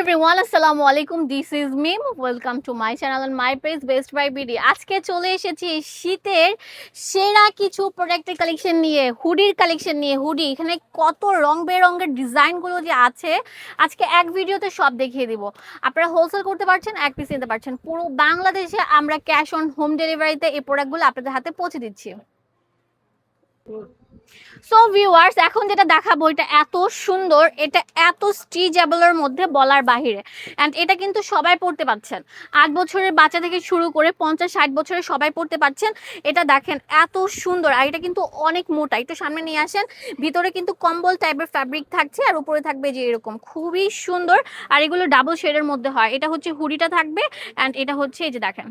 Everyone আসসালামু আলাইকুম this is Meem welcome to my channel and my page best buy BD আজকে চলে এসেছি শীতের সেরা কিছু প্রোডাক্টের কালেকশন নিয়ে হুডির কালেকশন নিয়ে। হুডি এখানে কত রং বেরঙের ডিজাইনগুলো যে আছে, আজকে এক ভিডিওতে সব দেখিয়ে দিব। আপনারা হোলসেল করতে পারছেন, এক পিস নিতে পারছেন। পুরো বাংলাদেশে আমরা ক্যাশ অন হোম ডেলিভারিতে এই প্রোডাক্টগুলো আপনাদের হাতে পৌঁছে দিচ্ছি। সো ভিউয়ার্স এখন যেটা দেখাবো, এটা এত সুন্দর, এটা এত স্টিচেবলের মধ্যে বলার বাহিরে। অ্যান্ড এটা কিন্তু সবাই পড়তে পারছেন। আট বছরের বাচ্চা থেকে শুরু করে পঞ্চাশ, ষাট বছরের সবাই পড়তে পারছেন। এটা দেখেন, এত সুন্দর। আর এটা কিন্তু অনেক মোটা। একটু সামনে নিয়ে আসেন, ভিতরে কিন্তু কম্বল টাইপের ফ্যাব্রিক থাকছে আর উপরে থাকবে যে এরকম। খুবই সুন্দর। আর এগুলো ডাবল শেডের মধ্যে হয়। এটা হচ্ছে হুডিটা থাকবে। অ্যান্ড এটা হচ্ছে এই যে দেখেন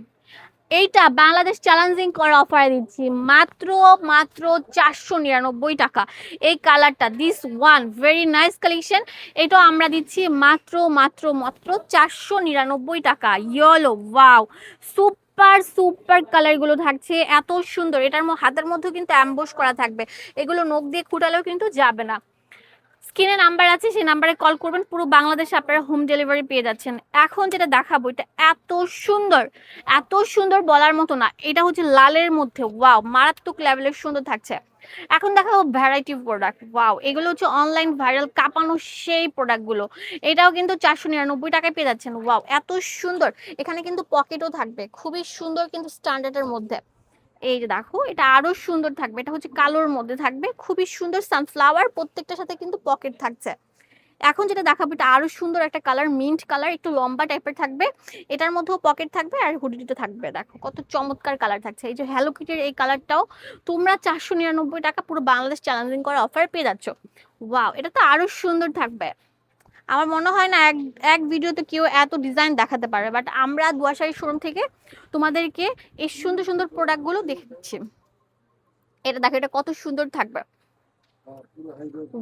এইটা বাংলাদেশ চ্যালেঞ্জিং করা অফারে দিচ্ছি। মাত্র মাত্র চারশো নিরানব্বই টাকা। এই কালারটা this one very nice collection এটাও আমরা দিচ্ছি মাত্র মাত্র মাত্র চারশো নিরানব্বই টাকা। ইয়েলো ওয়াও সুপার সুপার কালারগুলো থাকছে। এত সুন্দর। এটার হাতের মধ্যেও কিন্তু অ্যাম্বোস করা থাকবে। এগুলো নখ দিয়ে খুঁটালেও কিন্তু যাবে না। স্ক্রিনে নাম্বার আছে, সেই নাম্বারে কল করবেন। পুরো বাংলাদেশে আপনারা হোম ডেলিভারি পেয়ে যাচ্ছেন। এখন যেটা দেখাবো, এটা এত সুন্দর এত সুন্দর বলার মতো না। এটা হচ্ছে লালের মধ্যে। ওয়াও মারাত্মক লেভেলের সুন্দর থাকছে। এখন দেখাবো ভ্যারাইটি প্রোডাক্ট ওয়াও এগুলো হচ্ছে অনলাইন ভাইরাল কাঁপানো সেই প্রোডাক্টগুলো এটাও কিন্তু চারশো নিরানব্বই টাকায় পেয়ে যাচ্ছেন। ওয়াও এত সুন্দর। এখানে কিন্তু পকেটও থাকবে। খুবই সুন্দর কিন্তু স্ট্যান্ডার্ডের মধ্যে। এই যে দেখো, এটা আরও সুন্দর থাকবে। এটা হচ্ছে কালোর মধ্যে থাকবে। খুবই সুন্দর সানফ্লাওয়ার প্রত্যেকটার সাথে কিন্তু পকেট থাকছে। এখন যেটা দেখাবো, এটা আরও সুন্দর একটা কালার মিন্ট কালার একটু লম্বা টাইপের থাকবে। এটার মধ্যেও পকেট থাকবে আর হুডিতে থাকবে। দেখো, কত চমৎকার কালার থাকছে। এই যে হ্যালো কিটের এই কালারটাও তোমরা চারশো নিরানব্বই টাকা পুরো বাংলাদেশ চ্যালেঞ্জিং করা অফার পেয়ে যাচ্ছ। ওয়াও এটা তো আরও সুন্দর থাকবে। আমার মনে হয় না এক এক ভিডিওতে কেউ এত ডিজাইন দেখাতে পারে বাট আমরা দুয়াশাড়ি শোরুম থেকে তোমাদেরকে এই সুন্দর সুন্দর প্রোডাক্টগুলো দেখে দিচ্ছি। এটা দেখো, এটা কত সুন্দর থাকবে।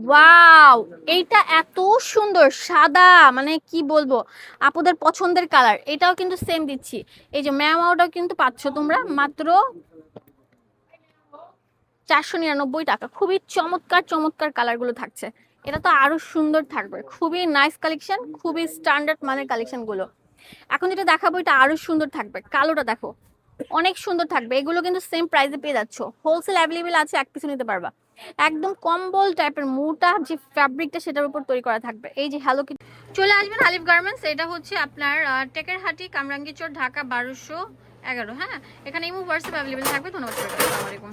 ওয়াও এইটা এত সুন্দর, সাদা মানে কি বলব, আপুদের পছন্দের কালার এটাও কিন্তু সেম দিচ্ছি। এই যে ম্যামাওটাও কিন্তু পাচ্ছ তোমরা মাত্র চারশো নিরানব্বই টাকা। খুবই চমৎকার চমৎকার কালারগুলো থাকছে। এটা তো আরও সুন্দর থাকবে। খুবই নাইস কালেকশন খুবই স্ট্যান্ডার্ড মানের কালেকশনগুলো এখন যেটা দেখাবো, এটা আরও সুন্দর থাকবে। কালোটা দেখো, অনেক সুন্দর থাকবে। এগুলো কিন্তু সেম প্রাইসে পেয়ে যাচ্ছ। হোলসেল অ্যাভেলেবেল আছে, এক পিছু নিতে পারবা। একদম কম্বল টাইপের মোটা যে ফ্যাব্রিকটা সেটার উপর তৈরি করা থাকবে। এই যে হ্যালো কিটি চলে আসবেন আলিফ গার্মেন্টস এটা হচ্ছে আপনার টেকেরহাটি কামরাঙ্গীচর ঢাকা বারোশো এগারো। হ্যাঁ? এখানে ইমো হোয়াটসঅ্যাপ অ্যাভেলেবেল থাকবে। ধন্যবাদ আলাইকুম।